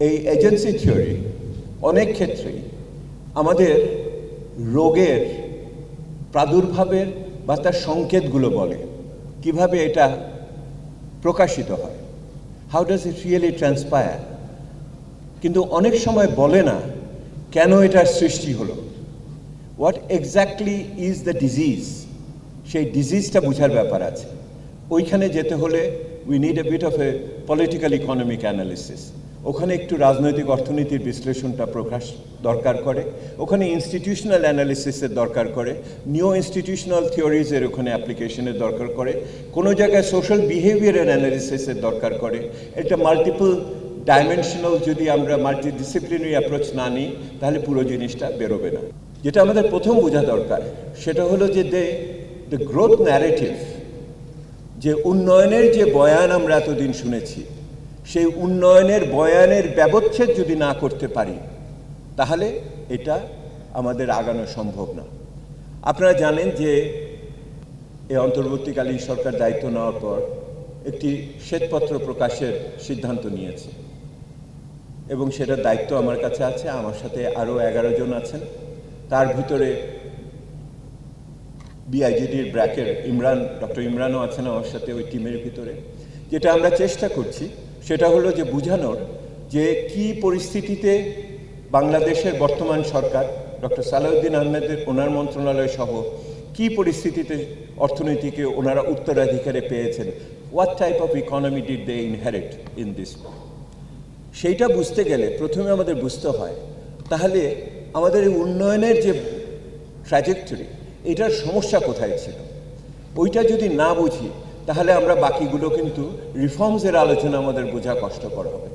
এই agency theory অনেক ক্ষেত্রেই আমাদের রোগের প্রাদুর্ভাবের বা তার সংকেতগুলো বলে। কীভাবে এটা প্রকাশিত হয়? How does it really transpire কিন্তু অনেক সময় বলে না কেন এটার সৃষ্টি হলো? What exactly is the disease সেই ডিজিজটা বোঝার ব্যাপার আছে। ওইখানে যেতে হলে we need a bit of a political economic analysis ওখানে একটু রাজনৈতিক অর্থনীতির বিশ্লেষণটা প্রকাশ দরকার করে, ওখানে ইনস্টিটিউশনাল অ্যানালিসিসের দরকার করে নিউ ইনস্টিটিউশনাল থিওরিজের ওখানে অ্যাপ্লিকেশনের দরকার করে, কোনো জায়গায় সোশ্যাল বিহেভিয়ারের অ্যানালিসিসের দরকার করে। এটা মাল্টিপল ডাইমেনশনাল যদি আমরা মাল্টি ডিসিপ্লিনারি অ্যাপ্রোচ না নিই, তাহলে পুরো জিনিসটা বেরোবে না। যেটা আমাদের প্রথম বোঝা দরকার, সেটা হলো যে দে দ্য গ্রোথ ন্যারেটিভ যে উন্নয়নের যে বয়ান আমরা এতদিন শুনেছি সেই উন্নয়নের, বয়ানের ব্যবচ্ছেদ যদি না করতে পারি, তাহলে এটা আমাদের আগানো সম্ভব না। আপনারা জানেন যে এই অন্তর্বর্তীকালীন সরকার দায়িত্ব নেওয়ার পর একটি শ্বেতপত্র প্রকাশের সিদ্ধান্ত নিয়েছে। এবং সেটার দায়িত্ব আমার কাছে আছে, আমার সাথে আরও এগারো জন আছেন। তার ভিতরে বিআইজিডির ব্র্যাকের ইমরান, ডক্টর ইমরানও আছেন আমার সাথে ওই টিমের ভিতরে। যেটা আমরা চেষ্টা করছি সেটা হলো যে বোঝানোর যে কি পরিস্থিতিতে বাংলাদেশের বর্তমান সরকার, ডক্টর সালাউদ্দিন আহমেদের ওনার মন্ত্রণালয় সহ কি পরিস্থিতিতে অর্থনীতিকে ওনারা উত্তরাধিকারে পেয়েছেন what type of economy did they inherit in this সেইটা বুঝতে গেলে প্রথমে আমাদের বুঝতে হয়, তাহলে আমাদের এই উন্নয়নের যে ট্র্যাজেক্টরি এটার সমস্যা কোথায় ছিল? ওইটা যদি না বুঝি তাহলে আমরা বাকিগুলো কিন্তু রিফর্মসের আলোচনা আমাদের বোঝা কষ্টকর হবে।